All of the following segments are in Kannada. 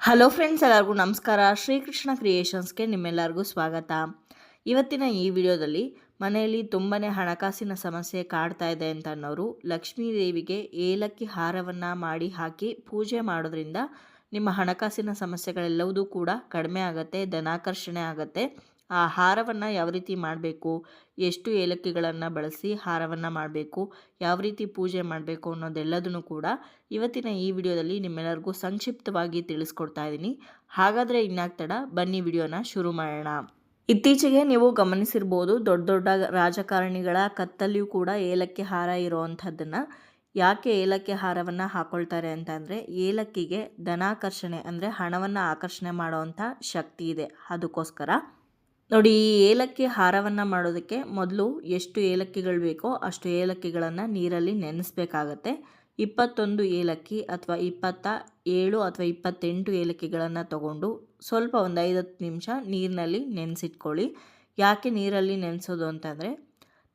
ಹಲೋ ಫ್ರೆಂಡ್ಸ್, ಎಲ್ಲರಿಗೂ ನಮಸ್ಕಾರ. ಶ್ರೀಕೃಷ್ಣ ಕ್ರಿಯೇಷನ್ಸ್ಗೆ ನಿಮ್ಮೆಲ್ಲರಿಗೂ ಸ್ವಾಗತ. ಇವತ್ತಿನ ಈ ವಿಡಿಯೋದಲ್ಲಿ ಮನೆಯಲ್ಲಿ ತುಂಬಾ ಹಣಕಾಸಿನ ಸಮಸ್ಯೆ ಕಾಡ್ತಾ ಇದೆ ಅಂತ ಅನ್ನೋರು ಲಕ್ಷ್ಮೀ ದೇವಿಗೆ ಏಲಕ್ಕಿ ಹಾರವನ್ನು ಮಾಡಿ ಹಾಕಿ ಪೂಜೆ ಮಾಡೋದ್ರಿಂದ ನಿಮ್ಮ ಹಣಕಾಸಿನ ಸಮಸ್ಯೆಗಳೆಲ್ಲವೂ ಕೂಡ ಕಡಿಮೆ ಆಗುತ್ತೆ, ಧನಾಕರ್ಷಣೆ ಆಗುತ್ತೆ. ಆ ಹಾರವನ್ನು ಯಾವ ರೀತಿ ಮಾಡಬೇಕು, ಎಷ್ಟು ಏಲಕ್ಕಿಗಳನ್ನು ಬಳಸಿ ಹಾರವನ್ನು ಮಾಡಬೇಕು, ಯಾವ ರೀತಿ ಪೂಜೆ ಮಾಡಬೇಕು ಅನ್ನೋದೆಲ್ಲದನ್ನು ಕೂಡ ಇವತ್ತಿನ ಈ ವಿಡಿಯೋದಲ್ಲಿ ನಿಮ್ಮೆಲ್ಲರಿಗೂ ಸಂಕ್ಷಿಪ್ತವಾಗಿ ತಿಳಿಸ್ಕೊಡ್ತಾ ಇದ್ದೀನಿ. ಹಾಗಾದರೆ ಇನ್ನಾಗ್ತಡ ಬನ್ನಿ ವಿಡಿಯೋನ ಶುರು ಮಾಡೋಣ. ಇತ್ತೀಚೆಗೆ ನೀವು ಗಮನಿಸಿರ್ಬೋದು ದೊಡ್ಡ ದೊಡ್ಡ ರಾಜಕಾರಣಿಗಳ ಕತ್ತಲ್ಲಿಯೂ ಕೂಡ ಏಲಕ್ಕಿ ಹಾರ ಇರುವಂಥದ್ದನ್ನು. ಯಾಕೆ ಏಲಕ್ಕಿ ಹಾರವನ್ನು ಹಾಕೊಳ್ತಾರೆ ಅಂತಂದರೆ ಏಲಕ್ಕಿಗೆ ಧನಾಕರ್ಷಣೆ ಅಂದರೆ ಹಣವನ್ನು ಆಕರ್ಷಣೆ ಮಾಡುವಂಥ ಶಕ್ತಿ ಇದೆ. ಅದಕ್ಕೋಸ್ಕರ ನೋಡಿ, ಈ ಏಲಕ್ಕಿ ಹಾರವನ್ನು ಮಾಡೋದಕ್ಕೆ ಮೊದಲು ಎಷ್ಟು ಏಲಕ್ಕಿಗಳು ಬೇಕೋ ಅಷ್ಟು ಏಲಕ್ಕಿಗಳನ್ನು ನೀರಲ್ಲಿ ನೆನೆಸ್ಬೇಕಾಗತ್ತೆ. ಇಪ್ಪತ್ತೊಂದು ಏಲಕ್ಕಿ ಅಥವಾ ಇಪ್ಪತ್ತ ಏಳು ಅಥವಾ ಇಪ್ಪತ್ತೆಂಟು ಏಲಕ್ಕಿಗಳನ್ನು ತಗೊಂಡು ಸ್ವಲ್ಪ ಒಂದು ಐದತ್ತು ನಿಮಿಷ ನೀರಿನಲ್ಲಿ ನೆನೆಸಿಟ್ಕೊಳ್ಳಿ. ಯಾಕೆ ನೀರಲ್ಲಿ ನೆನೆಸೋದು ಅಂತಂದರೆ,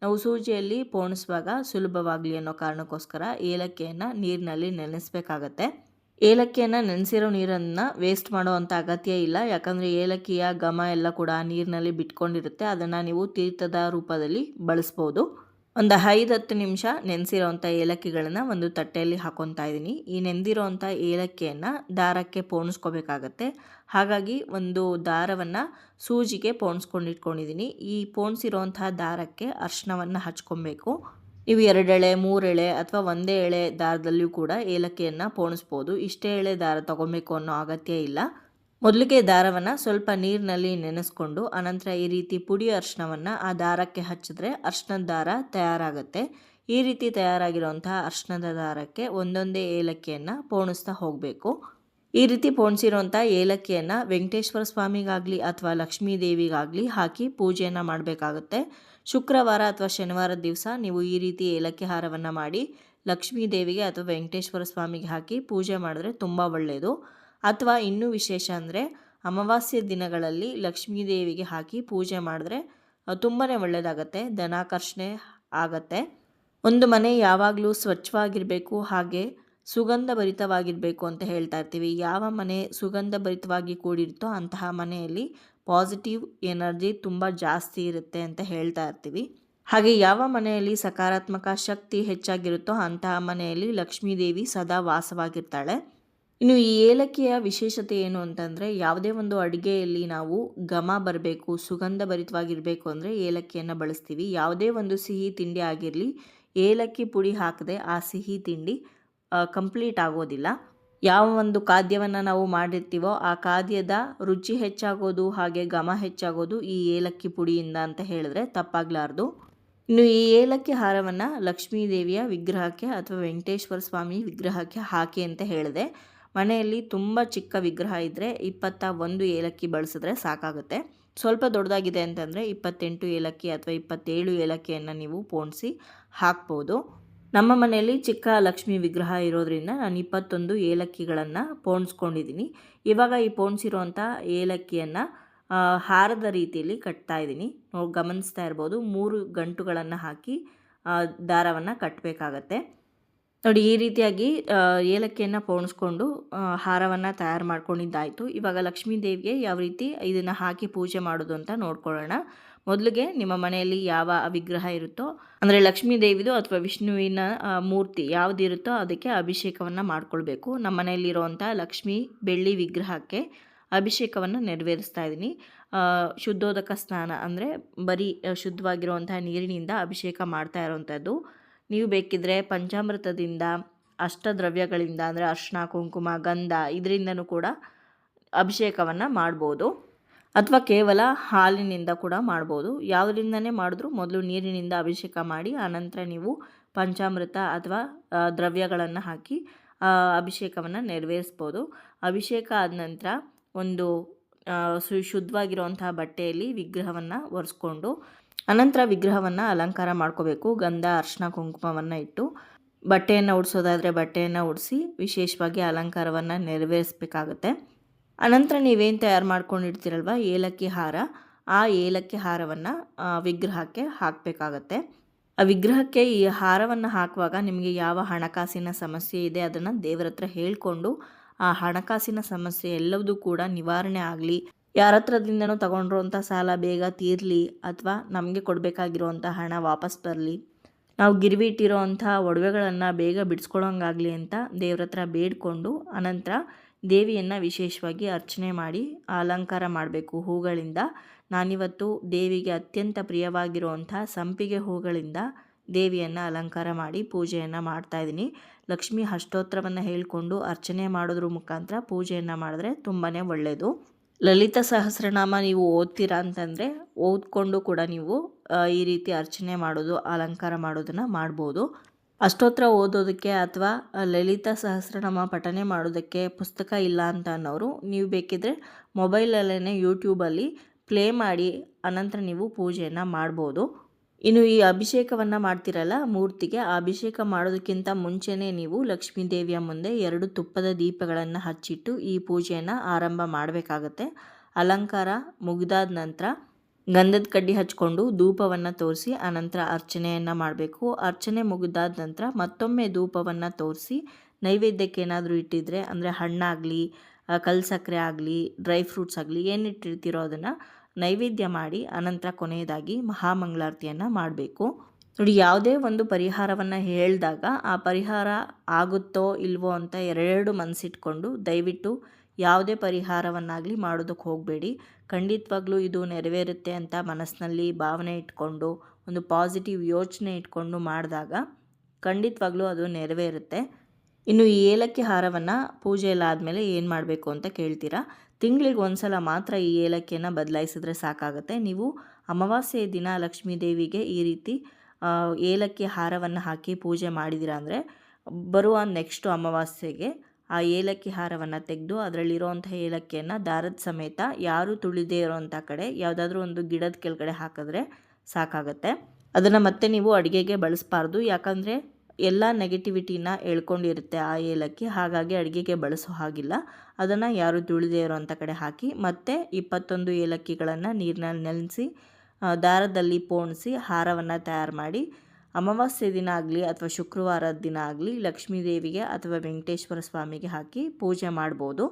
ನಾವು ಸೂಜಿಯಲ್ಲಿ ಪೋಣಿಸುವಾಗ ಸುಲಭವಾಗಲಿ ಅನ್ನೋ ಕಾರಣಕ್ಕೋಸ್ಕರ ಏಲಕ್ಕಿಯನ್ನು ನೀರಿನಲ್ಲಿ ನೆನೆಸ್ಬೇಕಾಗತ್ತೆ. ಏಲಕ್ಕಿಯನ್ನು ನೆನೆಸಿರೋ ನೀರನ್ನು ವೇಸ್ಟ್ ಮಾಡುವಂಥ ಅಗತ್ಯ ಇಲ್ಲ. ಯಾಕಂದರೆ ಏಲಕ್ಕಿಯ ಘಮ ಎಲ್ಲ ಕೂಡ ನೀರಿನಲ್ಲಿ ಬಿಟ್ಕೊಂಡಿರುತ್ತೆ. ಅದನ್ನು ನೀವು ತೀರ್ಥದ ರೂಪದಲ್ಲಿ ಬಳಸ್ಬೋದು. ಒಂದು ಐದು ಹತ್ತು ನಿಮಿಷ ನೆನೆಸಿರೋವಂಥ ಏಲಕ್ಕಿಗಳನ್ನು ಒಂದು ತಟ್ಟೆಯಲ್ಲಿ ಹಾಕೊತಾ ಇದ್ದೀನಿ. ಈ ನೆಂದಿರೋವಂಥ ಏಲಕ್ಕಿಯನ್ನು ದಾರಕ್ಕೆ ಪೋಣಿಸ್ಕೋಬೇಕಾಗತ್ತೆ. ಹಾಗಾಗಿ ಒಂದು ದಾರವನ್ನು ಸೂಜಿಗೆ ಪೋಣಿಸ್ಕೊಂಡಿಟ್ಕೊಂಡಿದ್ದೀನಿ. ಈ ಪೋಣಿಸಿರೋವಂಥ ದಾರಕ್ಕೆ ಅರ್ಶಿನವನ್ನು ಹಚ್ಕೊಬೇಕು. ನೀವು ಎರಡೆಳೆ ಮೂರೆಳೆ ಅಥವಾ ಒಂದೇ ಎಳೆ ದಾರದಲ್ಲಿಯೂ ಕೂಡ ಏಲಕ್ಕಿಯನ್ನು ಪೋಣಿಸ್ಬೋದು. ಇಷ್ಟೇ ಎಳೆ ದಾರ ತಗೊಬೇಕು ಅನ್ನೋ ಅಗತ್ಯ ಇಲ್ಲ. ಮೊದಲಿಗೆ ದಾರವನ್ನು ಸ್ವಲ್ಪ ನೀರಿನಲ್ಲಿ ನೆನೆಸ್ಕೊಂಡು ಅನಂತರ ಈ ರೀತಿ ಪುಡಿ ಅರ್ಶನವನ್ನು ಆ ದಾರಕ್ಕೆ ಹಚ್ಚಿದ್ರೆ ಅರ್ಶನದ ದಾರ ತಯಾರಾಗುತ್ತೆ. ಈ ರೀತಿ ತಯಾರಾಗಿರುವಂತಹ ಅರ್ಶನದ ದಾರಕ್ಕೆ ಒಂದೊಂದೇ ಏಲಕ್ಕಿಯನ್ನು ಪೋಣಿಸ್ತಾ ಹೋಗಬೇಕು. ಈ ರೀತಿ ಪೋಣಿಸಿರುವಂಥ ಏಲಕ್ಕಿಯನ್ನು ವೆಂಕಟೇಶ್ವರ ಸ್ವಾಮಿಗಾಗಲಿ ಅಥವಾ ಲಕ್ಷ್ಮೀ ದೇವಿಗಾಗಲಿ ಹಾಕಿ ಪೂಜೆಯನ್ನು ಮಾಡಬೇಕಾಗುತ್ತೆ. ಶುಕ್ರವಾರ ಅಥವಾ ಶನಿವಾರದ ದಿವಸ ನೀವು ಈ ರೀತಿ ಏಲಕ್ಕಿ ಹಾರವನ್ನು ಮಾಡಿ ಲಕ್ಷ್ಮೀ ದೇವಿಗೆ ಅಥವಾ ವೆಂಕಟೇಶ್ವರ ಸ್ವಾಮಿಗೆ ಹಾಕಿ ಪೂಜೆ ಮಾಡಿದ್ರೆ ತುಂಬ ಒಳ್ಳೆಯದು. ಅಥವಾ ಇನ್ನೂ ವಿಶೇಷ ಅಂದರೆ ಅಮಾವಾಸ್ಯ ದಿನಗಳಲ್ಲಿ ಲಕ್ಷ್ಮೀ ದೇವಿಗೆ ಹಾಕಿ ಪೂಜೆ ಮಾಡಿದ್ರೆ ತುಂಬಾ ಒಳ್ಳೆಯದಾಗತ್ತೆ, ಧನಾಕರ್ಷಣೆ ಆಗತ್ತೆ. ಒಂದು ಮನೆ ಯಾವಾಗಲೂ ಸ್ವಚ್ಛವಾಗಿರಬೇಕು, ಹಾಗೆ ಸುಗಂಧ ಭರಿತವಾಗಿರಬೇಕು ಅಂತ ಹೇಳ್ತಾ ಇರ್ತೀವಿ. ಯಾವ ಮನೆ ಸುಗಂಧ ಭರಿತವಾಗಿ ಕೂಡಿರುತ್ತೋ ಅಂತಹ ಮನೆಯಲ್ಲಿ ಪಾಸಿಟಿವ್ ಎನರ್ಜಿ ತುಂಬ ಜಾಸ್ತಿ ಇರುತ್ತೆ ಅಂತ ಹೇಳ್ತಾ ಇರ್ತೀವಿ. ಹಾಗೆ ಯಾವ ಮನೆಯಲ್ಲಿ ಸಕಾರಾತ್ಮಕ ಶಕ್ತಿ ಹೆಚ್ಚಾಗಿರುತ್ತೋ ಅಂತಹ ಮನೆಯಲ್ಲಿ ಲಕ್ಷ್ಮೀದೇವಿ ಸದಾ ವಾಸವಾಗಿರ್ತಾಳೆ. ಇನ್ನು ಈ ಏಲಕ್ಕಿಯ ವಿಶೇಷತೆ ಏನು ಅಂತಂದರೆ ಯಾವುದೇ ಒಂದು ಅಡುಗೆಯಲ್ಲಿ ನಾವು ಘಮ ಬರಬೇಕು, ಸುಗಂಧ ಭರಿತವಾಗಿರಬೇಕು ಅಂದರೆ ಏಲಕ್ಕಿಯನ್ನು ಬಳಸ್ತೀವಿ. ಯಾವುದೇ ಒಂದು ಸಿಹಿ ತಿಂಡಿ ಆಗಿರಲಿ ಏಲಕ್ಕಿ ಪುಡಿ ಹಾಕದೆ ಆ ಸಿಹಿ ತಿಂಡಿ ಕಂಪ್ಲೀಟ್ ಆಗೋದಿಲ್ಲ. ಯಾವ ಒಂದು ಖಾದ್ಯವನ್ನು ನಾವು ಮಾಡಿರ್ತೀವೋ ಆ ಖಾದ್ಯದ ರುಚಿ ಹೆಚ್ಚಾಗೋದು ಹಾಗೆ ಘಮ ಹೆಚ್ಚಾಗೋದು ಈ ಏಲಕ್ಕಿ ಪುಡಿಯಿಂದ ಅಂತ ಹೇಳಿದ್ರೆ ತಪ್ಪಾಗಲಾರ್ದು. ಇನ್ನು ಈ ಏಲಕ್ಕಿ ಹಾರವನ್ನು ಲಕ್ಷ್ಮೀ ದೇವಿಯ ವಿಗ್ರಹಕ್ಕೆ ಅಥವಾ ವೆಂಕಟೇಶ್ವರ ಸ್ವಾಮಿ ವಿಗ್ರಹಕ್ಕೆ ಹಾಕಿ ಅಂತ ಹೇಳಿದೆ. ಮನೆಯಲ್ಲಿ ತುಂಬ ಚಿಕ್ಕ ವಿಗ್ರಹ ಇದ್ದರೆ ಇಪ್ಪತ್ತ ಒಂದು ಏಲಕ್ಕಿ ಬಳಸಿದ್ರೆ ಸಾಕಾಗುತ್ತೆ. ಸ್ವಲ್ಪ ದೊಡ್ಡದಾಗಿದೆ ಅಂತಂದರೆ ಇಪ್ಪತ್ತೆಂಟು ಏಲಕ್ಕಿ ಅಥವಾ ಇಪ್ಪತ್ತೇಳು ಏಲಕ್ಕಿಯನ್ನು ನೀವು ಪೋಣಿಸಿ ಹಾಕ್ಬೋದು. ನಮ್ಮ ಮನೆಯಲ್ಲಿ ಚಿಕ್ಕ ಲಕ್ಷ್ಮಿ ವಿಗ್ರಹ ಇರೋದ್ರಿಂದ ನಾನು ಇಪ್ಪತ್ತೊಂದು ಏಲಕ್ಕಿಗಳನ್ನು ಪೋಣಿಸ್ಕೊಂಡಿದ್ದೀನಿ. ಇವಾಗ ಈ ಪೋಣಿಸಿರುವಂಥ ಏಲಕ್ಕಿಯನ್ನು ಹಾರದ ರೀತಿಯಲ್ಲಿ ಕಟ್ತಾ ಇದ್ದೀನಿ. ಗಮನಿಸ್ತಾ ಇರ್ಬೋದು, ಮೂರು ಗಂಟುಗಳನ್ನು ಹಾಕಿ ದಾರವನ್ನು ಕಟ್ಟಬೇಕಾಗತ್ತೆ ನೋಡಿ, ಈ ರೀತಿಯಾಗಿ ಏಲಕ್ಕಿಯನ್ನು ಪೋಣಿಸ್ಕೊಂಡು ಹಾರವನ್ನು ತಯಾರು ಮಾಡ್ಕೊಂಡಿದ್ದಾಯಿತು. ಇವಾಗ ಲಕ್ಷ್ಮೀ ದೇವಿಗೆ ಯಾವ ರೀತಿ ಇದನ್ನು ಹಾಕಿ ಪೂಜೆ ಮಾಡೋದು ಅಂತ ನೋಡ್ಕೊಳ್ಳೋಣ. ಮೊದಲಿಗೆ ನಿಮ್ಮ ಮನೆಯಲ್ಲಿ ಯಾವ ವಿಗ್ರಹ ಇರುತ್ತೋ, ಅಂದರೆ ಲಕ್ಷ್ಮೀ ದೇವಿದು ಅಥವಾ ವಿಷ್ಣುವಿನ ಮೂರ್ತಿ ಯಾವುದಿರುತ್ತೋ ಅದಕ್ಕೆ ಅಭಿಷೇಕವನ್ನು ಮಾಡಿಕೊಳ್ಬೇಕು. ನಮ್ಮ ಮನೆಯಲ್ಲಿರುವಂಥ ಲಕ್ಷ್ಮೀ ಬೆಳ್ಳಿ ವಿಗ್ರಹಕ್ಕೆ ಅಭಿಷೇಕವನ್ನು ನೆರವೇರಿಸ್ತಾ ಇದ್ದೀನಿ. ಶುದ್ಧೋದಕ ಸ್ನಾನ ಅಂದರೆ ಬರೀ ಶುದ್ಧವಾಗಿರುವಂಥ ನೀರಿನಿಂದ ಅಭಿಷೇಕ ಮಾಡ್ತಾ ಇರೋವಂಥದ್ದು ನೀವು ಬೇಕಿದ್ದರೆ ಪಂಚಾಮೃತದಿಂದ, ಅಷ್ಟದ್ರವ್ಯಗಳಿಂದ ಅಂದರೆ ಅರ್ಶಿನ, ಕುಂಕುಮ, ಗಂಧ ಇದರಿಂದನೂ ಕೂಡ ಅಭಿಷೇಕವನ್ನು ಮಾಡ್ಬೋದು. ಅಥವಾ ಕೇವಲ ಹಾಲಿನಿಂದ ಕೂಡ ಮಾಡ್ಬೋದು. ಯಾವುದರಿಂದನೇ ಮಾಡಿದ್ರು ಮೊದಲು ನೀರಿನಿಂದ ಅಭಿಷೇಕ ಮಾಡಿ ಆನಂತರ ನೀವು ಪಂಚಾಮೃತ ಅಥವಾ ದ್ರವ್ಯಗಳನ್ನು ಹಾಕಿ ಅಭಿಷೇಕವನ್ನು ನೆರವೇರಿಸ್ಬೋದು. ಅಭಿಷೇಕ ಆದ ನಂತರ ಒಂದು ಸು ಶುದ್ಧವಾಗಿರುವಂತಹ ಬಟ್ಟೆಯಲ್ಲಿ ವಿಗ್ರಹವನ್ನು ಒರೆಸ್ಕೊಂಡು, ಅನಂತರ ವಿಗ್ರಹವನ್ನು ಅಲಂಕಾರ ಮಾಡ್ಕೋಬೇಕು. ಗಂಧ ಅರ್ಶಿನ ಕುಂಕುಮವನ್ನು ಇಟ್ಟು ಬಟ್ಟೆಯನ್ನು ಉಡಿಸೋದಾದರೆ ಬಟ್ಟೆಯನ್ನು ಉಡಿಸಿ ವಿಶೇಷವಾಗಿ ಅಲಂಕಾರವನ್ನು ನೆರವೇರಿಸಬೇಕಾಗತ್ತೆ. ಅನಂತರ ನೀವೇನು ತಯಾರು ಮಾಡ್ಕೊಂಡಿರ್ತೀರಲ್ವ? ಏಲಕ್ಕಿ ಹಾರ. ಆ ಏಲಕ್ಕಿ ಹಾರವನ್ನು ವಿಗ್ರಹಕ್ಕೆ ಹಾಕಬೇಕಾಗತ್ತೆ. ಆ ವಿಗ್ರಹಕ್ಕೆ ಈ ಹಾರವನ್ನು ಹಾಕುವಾಗ ನಿಮಗೆ ಯಾವ ಹಣಕಾಸಿನ ಸಮಸ್ಯೆ ಇದೆ ಅದನ್ನು ದೇವರ ಹತ್ರ ಹೇಳಿಕೊಂಡು, ಆ ಹಣಕಾಸಿನ ಸಮಸ್ಯೆ ಎಲ್ಲವೂ ಕೂಡ ನಿವಾರಣೆ ಆಗಲಿ. ಯಾರ ಹತ್ರದಿಂದನೂ ತಗೊಂಡಿರುವಂಥ ಸಾಲ ಬೇಗ ತೀರಲಿ, ಅಥವಾ ನಮಗೆ ಕೊಡಬೇಕಾಗಿರುವಂಥ ಹಣ ವಾಪಸ್ ಬರಲಿ. ನಾವು ಗಿರ್ವಿ ಇಟ್ಟಿರೋವಂಥ ಒಡವೆಗಳನ್ನು ಬೇಗ ಬಿಡಿಸ್ಕೊಳ್ಳೋಂಗಾಗಲಿ ಅಂತ ದೇವ್ರ ಹತ್ರ ಬೇಡಿಕೊಂಡು ಅನಂತರ ದೇವಿಯನ್ನು ವಿಶೇಷವಾಗಿ ಅರ್ಚನೆ ಮಾಡಿ ಅಲಂಕಾರ ಮಾಡಬೇಕು. ಹೂಗಳಿಂದ ನಾನಿವತ್ತು ದೇವಿಗೆ ಅತ್ಯಂತ ಪ್ರಿಯವಾಗಿರುವಂಥ ಸಂಪಿಗೆ ಹೂಗಳಿಂದ ದೇವಿಯನ್ನು ಅಲಂಕಾರ ಮಾಡಿ ಪೂಜೆಯನ್ನು ಮಾಡ್ತಾ ಇದ್ದೀನಿ. ಲಕ್ಷ್ಮಿ ಅಷ್ಟೋತ್ತರವನ್ನು ಹೇಳಿಕೊಂಡು ಅರ್ಚನೆ ಮಾಡೋದ್ರ ಮುಖಾಂತರ ಪೂಜೆಯನ್ನು ಮಾಡಿದ್ರೆ ತುಂಬಾ ಒಳ್ಳೆಯದು ಲಲಿತ ಸಹಸ್ರನಾಮ ನೀವು ಓದ್ತೀರಾ ಅಂತಂದರೆ ಓದ್ಕೊಂಡು ಕೂಡ ನೀವು ಈ ರೀತಿ ಅರ್ಚನೆ ಮಾಡೋದು, ಅಲಂಕಾರ ಮಾಡೋದನ್ನು ಮಾಡ್ಬೋದು. ಅಷ್ಟೋತ್ರ ಓದೋದಕ್ಕೆ ಅಥವಾ ಲಲಿತ ಸಹಸ್ರನಾಮ ಪಠನೆ ಮಾಡೋದಕ್ಕೆ ಪುಸ್ತಕ ಇಲ್ಲ ಅಂತ ಅನ್ನೋರು, ನೀವು ಬೇಕಿದ್ರೆ ಮೊಬೈಲಲ್ಲೇ ಯೂಟ್ಯೂಬಲ್ಲಿ ಪ್ಲೇ ಮಾಡಿ, ಅನಂತರ ನೀವು ಪೂಜೆಯನ್ನು ಮಾಡ್ಬೋದು. ಇನ್ನು ಈ ಅಭಿಷೇಕವನ್ನು ಮಾಡ್ತಿರಲ್ಲ, ಮೂರ್ತಿಗೆ ಅಭಿಷೇಕ ಮಾಡೋದಕ್ಕಿಂತ ಮುಂಚೆನೇ ನೀವು ಲಕ್ಷ್ಮೀ ದೇವಿಯ ಮುಂದೆ ಎರಡು ತುಪ್ಪದ ದೀಪಗಳನ್ನು ಹಚ್ಚಿಟ್ಟು ಈ ಪೂಜೆಯನ್ನು ಆರಂಭ ಮಾಡಬೇಕಾಗತ್ತೆ. ಅಲಂಕಾರ ಮುಗಿದಾದ ನಂತರ ಗಂಧದ ಕಡ್ಡಿ ಹಚ್ಕೊಂಡು ಧೂಪವನ್ನು ತೋರಿಸಿ ಆನಂತರ ಅರ್ಚನೆಯನ್ನು ಮಾಡಬೇಕು. ಅರ್ಚನೆ ಮುಗಿದಾದ ನಂತರ ಮತ್ತೊಮ್ಮೆ ಧೂಪವನ್ನು ತೋರಿಸಿ ನೈವೇದ್ಯಕ್ಕೆ ಏನಾದರೂ ಇಟ್ಟಿದ್ರೆ, ಅಂದರೆ ಹಣ್ಣಾಗಲಿ ಕಲ್ ಸಕ್ಕರೆ ಆಗಲಿ, ಡ್ರೈ ಫ್ರೂಟ್ಸ್ ಆಗಲಿ ಏನು ಇಟ್ಟಿರ್ತೀರೋ ಅದನ್ನು ನೈವೇದ್ಯ ಮಾಡಿ ಅನಂತರ ಕೊನೆಯದಾಗಿ ಮಹಾಮಂಗಳಾರತಿಯನ್ನು ಮಾಡಬೇಕು. ನೋಡಿ, ಯಾವುದೇ ಒಂದು ಪರಿಹಾರವನ್ನು ಹೇಳಿದಾಗ ಆ ಪರಿಹಾರ ಆಗುತ್ತೋ ಇಲ್ವೋ ಅಂತ ಎರಡೆರಡು ಮನಸ್ಸಿಟ್ಕೊಂಡು ದಯವಿಟ್ಟು ಯಾವುದೇ ಪರಿಹಾರವನ್ನಾಗಲಿ ಮಾಡೋದಕ್ಕೆ ಹೋಗಬೇಡಿ. ಖಂಡಿತವಾಗ್ಲೂ ಇದು ನೆರವೇರುತ್ತೆ ಅಂತ ಮನಸ್ಸಿನಲ್ಲಿ ಭಾವನೆ ಇಟ್ಕೊಂಡು, ಒಂದು ಪಾಸಿಟಿವ್ ಯೋಚನೆ ಇಟ್ಕೊಂಡು ಮಾಡಿದಾಗ ಖಂಡಿತವಾಗ್ಲೂ ಅದು ನೆರವೇರುತ್ತೆ. ಇನ್ನು ಈ ಏಲಕ್ಕಿ ಹಾರವನ್ನು ಪೂಜೆ ಏನು ಮಾಡಬೇಕು ಅಂತ ಕೇಳ್ತೀರಾ? ತಿಂಗಳಿಗೆ ಒಂದು ಸಲ ಮಾತ್ರ ಈ ಏಲಕ್ಕಿಯನ್ನು ಬದಲಾಯಿಸಿದ್ರೆ ಸಾಕಾಗುತ್ತೆ. ನೀವು ಅಮಾವಾಸ್ಯೆಯ ದಿನ ಲಕ್ಷ್ಮೀ ದೇವಿಗೆ ಈ ರೀತಿ ಏಲಕ್ಕಿ ಹಾರವನ್ನು ಹಾಕಿ ಪೂಜೆ ಮಾಡಿದಿರ ಅಂದರೆ ಬರುವ ನೆಕ್ಸ್ಟು ಅಮಾವಾಸ್ಯೆಗೆ ಆ ಏಲಕ್ಕಿ ಹಾರವನ್ನು ತೆಗೆದು ಅದರಲ್ಲಿರೋವಂಥ ಏಲಕ್ಕಿಯನ್ನು ದಾರದ ಸಮೇತ ಯಾರು ತುಳಿದೇ ಇರೋವಂಥ ಕಡೆ ಯಾವುದಾದ್ರೂ ಒಂದು ಗಿಡದ ಕೆಳಗಡೆ ಹಾಕಿದ್ರೆ ಸಾಕಾಗತ್ತೆ. ಅದನ್ನು ಮತ್ತೆ ನೀವು ಅಡುಗೆಗೆ ಬಳಸಬಾರ್ದು. ಯಾಕಂದರೆ ಎಲ್ಲ ನೆಗೆಟಿವಿಟಿನ ಎಳ್ಕೊಂಡಿರುತ್ತೆ ಆ ಏಲಕ್ಕಿ. ಹಾಗಾಗಿ ಅಡುಗೆಗೆ ಬಳಸೋ ಹಾಗಿಲ್ಲ. ಅದನ್ನು ಯಾರು ತುಳಿದೇ ಇರೋವಂಥ ಕಡೆ ಹಾಕಿ, ಮತ್ತೆ ಇಪ್ಪತ್ತೊಂದು ಏಲಕ್ಕಿಗಳನ್ನು ನೀರಿನಲ್ಲಿ ನೆನೆಸಿ ದಾರದಲ್ಲಿ ಪೋಣಿಸಿ ಹಾರವನ್ನು ತಯಾರು ಮಾಡಿ, ಅಮಾವಾಸ್ಯೆ ದಿನ ಆಗಲಿ ಅಥವಾ ಶುಕ್ರವಾರದ ದಿನ ಆಗಲಿ ಲಕ್ಷ್ಮೀ ದೇವಿಗೆ ಅಥವಾ ವೆಂಕಟೇಶ್ವರ ಸ್ವಾಮಿಗೆ ಹಾಕಿ ಪೂಜೆ ಮಾಡ್ಬೋದು.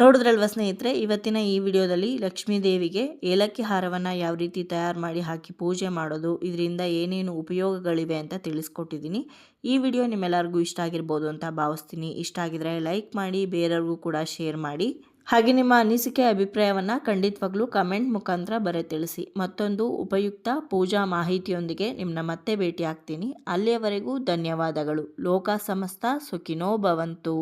ನೋಡಿದ್ರಲ್ವ ಸ್ನೇಹಿತರೆ, ಇವತ್ತಿನ ಈ ವಿಡಿಯೋದಲ್ಲಿ ಲಕ್ಷ್ಮೀ ದೇವಿಗೆ ಏಲಕ್ಕಿ ಹಾರವನ್ನು ಯಾವ ರೀತಿ ತಯಾರು ಮಾಡಿ ಹಾಕಿ ಪೂಜೆ ಮಾಡೋದು, ಇದರಿಂದ ಏನೇನು ಉಪಯೋಗಗಳಿವೆ ಅಂತ ತಿಳಿಸ್ಕೊಟ್ಟಿದ್ದೀನಿ. ಈ ವಿಡಿಯೋ ನಿಮ್ಮೆಲ್ಲರಿಗೂ ಇಷ್ಟ ಆಗಿರ್ಬೋದು ಅಂತ ಭಾವಿಸ್ತೀನಿ. ಇಷ್ಟ ಆಗಿದ್ರೆ ಲೈಕ್ ಮಾಡಿ, ಬೇರೆಯವ್ರಿಗೂ ಕೂಡ ಶೇರ್ ಮಾಡಿ. ಹಾಗೆ ನಿಮ್ಮ ಅನಿಸಿಕೆ, ಅಭಿಪ್ರಾಯವನ್ನು ಖಂಡಿತವಾಗ್ಲೂ ಕಮೆಂಟ್ ಮುಖಾಂತರ ಬರೆ ತಿಳಿಸಿ. ಮತ್ತೊಂದು ಉಪಯುಕ್ತ ಪೂಜಾ ಮಾಹಿತಿಯೊಂದಿಗೆ ನಿಮ್ಮನ್ನ ಮತ್ತೆ ಭೇಟಿ ಆಗ್ತೀನಿ ಅಲ್ಲಿಯವರೆಗೂ ಧನ್ಯವಾದಗಳು. ಲೋಕ ಸಮಸ್ತ ಸುಖಿನೋ ಭವಂತು.